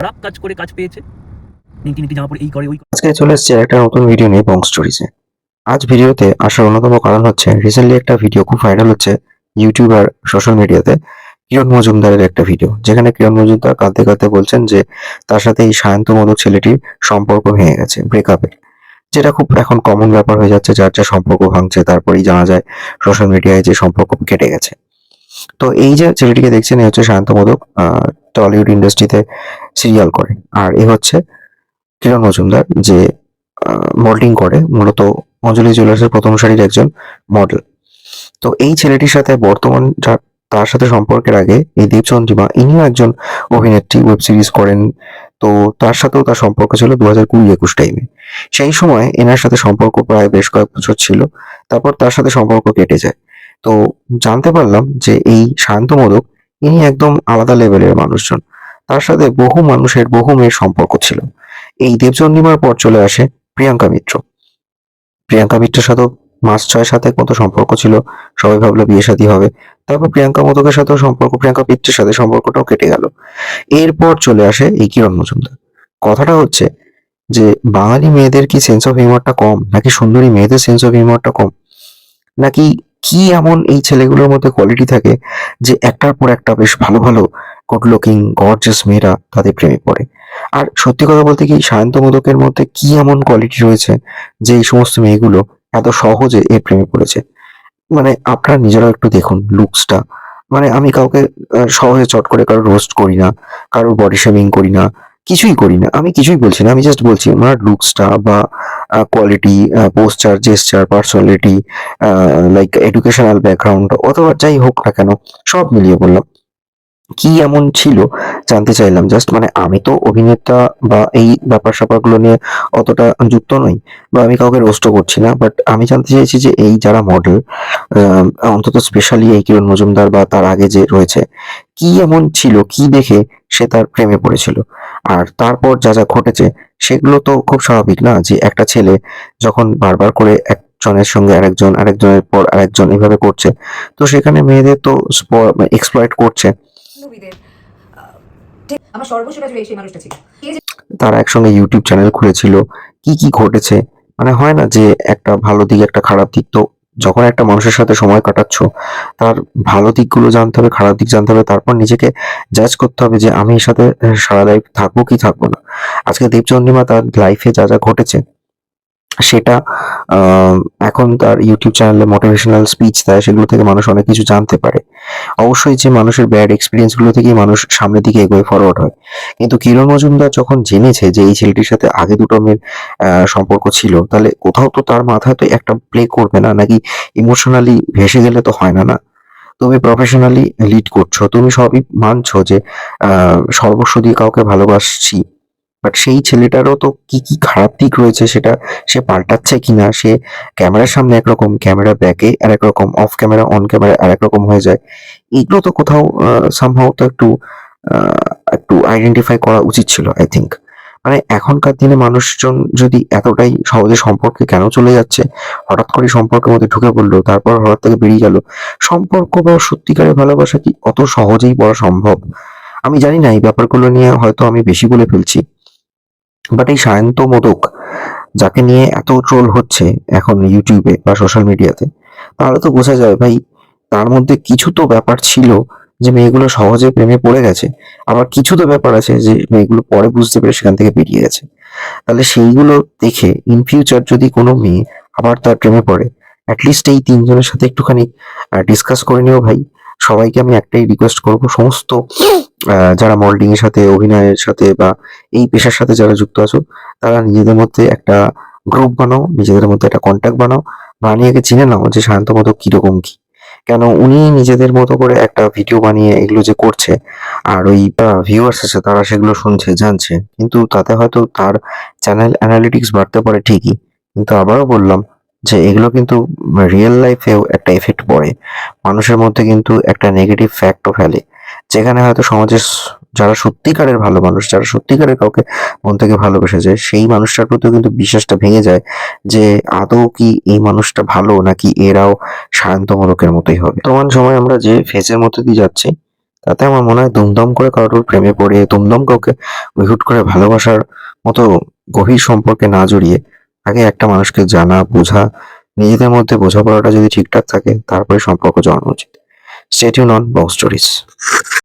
খারাপ কাজ করে কাজ পেয়েছে। নিকি নিকি জামা পরে এই করে, ওই আজকে চলে এসেছে একটা নতুন ভিডিও নিয়ে বং স্টোরিজে আজ ভিডিওতে আসার অন্যতম কারণ হচ্ছে রিসেন্টলি একটা ভিডিও খুব ভাইরাল হচ্ছে ইউটিউব আর সোশ্যাল মিডিয়াতে কিরণ মজুমদারের একটা ভিডিও যেখানে কিরণ মজুমদার কাঁদতে কাঁদতে বলছেন যে, তার সাথে এই সায়ন্ত মধু ছেলেটির সম্পর্ক ভেঙে গেছে ব্রেকআপের যেটা খুব এখন কমন ব্যাপার হয়ে যাচ্ছে, যার যা সম্পর্ক ভাঙছে, তারপরেই জানা যায় সোশ্যাল মিডিয়ায় যে সম্পর্ক কেটে গেছে। তো এই যে ছেলেটিকে দেখছেন, এ হচ্ছে সায়ন্ত মোদক টলিউড ইন্ডাস্ট্রিতে সিরিয়াল করে। আর এ হচ্ছে কিরণ মজুমদার, যে মডেলিং করে। মূলত অঞ্জলি জুয়েলার্সের প্রথম সারির একজন মডেল। তো এই ছেলেটির সাথে বর্তমান তার সাথে সম্পর্কের আগে এই দেবচন্দ্রিমা ইনিও একজন অভিনেত্রী, ওয়েব সিরিজ করেন। তো তার সাথেও তার সম্পর্ক ছিল দু হাজার কুড়ি একুশ টাইমে। সেই সময় এনার সাথে সম্পর্ক প্রায় বেশ কয়েক বছর ছিল। তারপর তার সাথে সম্পর্ক কেটে যায়। তো জানতে পারলাম যে এই শান্ত মোদক, ইনি একদম আলাদা লেভেলের মানুষজন। তার সাথে বহু মানুষের, বহু মেয়ের সম্পর্ক ছিল। এই দেবচন্দ্রিমার পর চলে আসে প্রিয়াঙ্কা মিত্র। প্রিয়াঙ্কা মিত্রের সাথেও মাস ছয় সাথে মতো সম্পর্ক ছিল। সবাই ভাবলো বিয়ে শাদী হবে। তারপর প্রিয়াঙ্কা মোদকের সাথেও সম্পর্ক, প্রিয়াঙ্কা মিত্রের সাথে সম্পর্কটাও কেটে গেল। এরপর চলে আসে এই কিরণ মজুমদার। কথাটা হচ্ছে যে, বাঙালি মেয়েদের কি সেন্স অফ হিউমারটা কম? নাকি সুন্দরী মেয়েদের সেন্স অফ হিউমারটা কম? নাকি কি এমন এই ছেলেগুলোর মধ্যে কোয়ালিটি থাকে যে একটার পর একটা বেশ ভালো ভালো গুড লুকিং গর্জাস মেয়েরা তাদের প্রেমে পড়ে? আর সত্যি কথা বলতে কি সায়ন্ত মোদকের মধ্যে কি এমন কোয়ালিটি রয়েছে যে এই সমস্ত মেয়েগুলো এত সহজে এর প্রেমে পড়েছে? মানে আপনারা নিজেরাও একটু দেখুন লুকসটা মানে আমি কাউকে সহজে চট করে কারোর রোস্ট করি না, কারোর বডি শেমিং করি না কিছুই করি না। আমি কিছুই বলছি না। আমি জাস্ট বলছি ওনার লুকসটা বা quality posture gesture personality like educational background অথবা যাই হোক না কেন, সব মিলিয়ে বললাম। কি এমন ছিল জানতে চাইলাম। জাস্ট মানে আমি তো অভিনেতা বা এই ব্যাপার স্যাপারগুলো নিয়ে অতটা যুক্ত নই বা আমি কাউকে রোস্ট করছি না। বাট আমি জানতে চাইছি যে এই যারা মডেল অন্তত স্পেশালি এই কিরণ মজুমদার বা তার আগে যে রয়েছে, কি এমন ছিল, কি দেখে সে তার প্রেমে পড়েছিল? আর তারপর যা যা ঘটেছে, সেগুলো তো খুব স্বাভাবিক না? যে একটা ছেলে যখন বারবার করে একজনের সঙ্গে আরেকজন, আরেকজনের পর আরেকজন এভাবে করছে, তো সেখানে মেয়েদের তো এক্সপ্লয়েট করছে। ছিল। তারা একসঙ্গে ইউটিউব চ্যানেল খুলেছিল, কি কি ঘটেছে মানে হয় না যে একটা ভালো দিক, একটা খারাপ দিক, তো যখন একটা মানুষের সাথে সময় কাটাচ্ছ, তার ভালো দিকগুলো জানতে হবে, খারাপ দিক জানতে হবে, তারপর নিজেকে জাজ করতে হবে যে আমি এর সাথে সারা লাইফ থাকব কি থাকব না। আজকে দেবচন্দ্রিমা তার লাইফে যা যা ঘটেছে সেটা এখন তার ইউটিউব চ্যানেলে মোটিভেশনাল স্পিচ দেয়, সেগুলো থেকে মানুষ অনেক কিছু জানতে পারে। অবশ্যই যে মানুষের ব্যাড এক্সপিরিয়েন্সগুলো থেকেই মানুষ সামনের দিকে এগোয়ে ফরওয়ার্ড হয়। কিন্তু কিরণ মজুমদার যখন জেনেছে যে এই ছেলেটির সাথে আগে দুটো মেয়ের সম্পর্ক ছিল, তাহলে কোথাও তো তার মাথায় তো একটা প্লে করবে না, নাকি ইমোশনালি ভেসে গেলে তো হয় না না? তুমি প্রফেশনালি লিড করছ, তুমি সবই মানছো যে সর্বস্ব দিয়ে কাউকে ভালোবাসছি বাট সেই ছেলেটারও তো কি কি খারাপ দিক রয়েছে সেটা সে পাল্টাচ্ছে কিনা? সে ক্যামেরার সামনে একরকম ক্যামেরা ব্যাকে আর একরকম অফ ক্যামেরা অন ক্যামেরা আর একরকম হয়ে যায়। এগুলো তো কোথাও সামহাও তো একটু একটু আইডেন্টিফাই করা উচিত ছিল আই থিঙ্ক মানে এখনকার দিনে মানুষজন যদি এতটাই সহজে সম্পর্কে কেন চলে যাচ্ছে? হঠাৎ করে সম্পর্কের মধ্যে ঢুকে পড়ল, তারপর হঠাৎ থেকে বেরিয়ে গেল। সম্পর্ক বা সত্যিকারের ভালোবাসা কি অত সহজেই বলা সম্ভব? আমি জানি না, এই ব্যাপারগুলো নিয়ে হয়তো আমি বেশি বলে ফেলছি। বাট এই সায়ন্ত মোদক যাকে নিয়ে এত ট্রোল হচ্ছে এখন ইউটিউবে বা সোশ্যাল মিডিয়াতে তাহলে তো বোঝা যায় ভাই তার মধ্যে কিছু তো ব্যাপার ছিল যে মেয়েগুলো সহজে প্রেমে পড়ে গেছে, আবার কিছু তো ব্যাপার আছে যে মেয়েগুলো পরে বুঝতে পেরে সেখান থেকে বেরিয়ে গেছে। তাহলে সেইগুলো দেখে ইন ফিউচার যদি কোনো মেয়ে আবার তার প্রেমে পড়ে অ্যাটলিস্ট এই তিনজনের সাথে একটুখানি ডিসকাস করে নিও ভাই। সবাইকে আমি একটাই রিকোয়েস্ট করব, সমস্ত যারা মডেলিং এর সাথে, অভিনয়ের সাথে বা এই পেশার সাথে যারা যুক্ত আছো, তারা নিজেদের মধ্যে একটা গ্রুপ বানাও, নিজেদের মধ্যে একটা কন্ট্যাক্ট বানাও, বানিয়ে চিনে নাও যে শান্ত মতো কীরকম কি। কেন উনি নিজেদের মতো করে একটা ভিডিও বানিয়ে এগুলো যে করছে, আর ওই ভিউয়ার্স আছে তারা সেগুলো শুনছে, জানছে। কিন্তু তাতে হয়তো তার চ্যানেল অ্যানালিটিক্স বাড়তে পারে ঠিকই। কিন্তু আবারও বললাম যে এগুলো কিন্তু রিয়েল লাইফেও একটা এফেক্ট পড়ে। মানুষের মধ্যে কিন্তু একটা নেগেটিভ ফ্যাক্টও ফেলে। যেখানে হয়তো সমাজের যারা সত্যিকারের ভালো মানুষ, যারা সত্যিকারের কাউকে মন থেকে ভালোবেসেছে সেই মানুষটার প্রতিও কিন্তু বিশ্বাসটা ভেঙে যায় যে আদৌ কি এই মানুষটা ভালো নাকি এরাও মোদকের মতোই হবে। বর্তমান সময় আমরা যে ফেজের মধ্যে দিয়ে যাচ্ছি, তাতে আমার মনে হয় দুমদম করে কারোর প্রেমে পড়ে দুমদম কাউকে হুট করে ভালোবাসার মতো গভীর সম্পর্কে না জড়িয়ে আগে একটা মানুষকে জানা, বোঝা, নিজেদের মধ্যে বোঝাপড়াটা যদি ঠিকঠাক থাকে, তারপরে সম্পর্ক জড়ানো উচিত। Stay tuned on Bong stories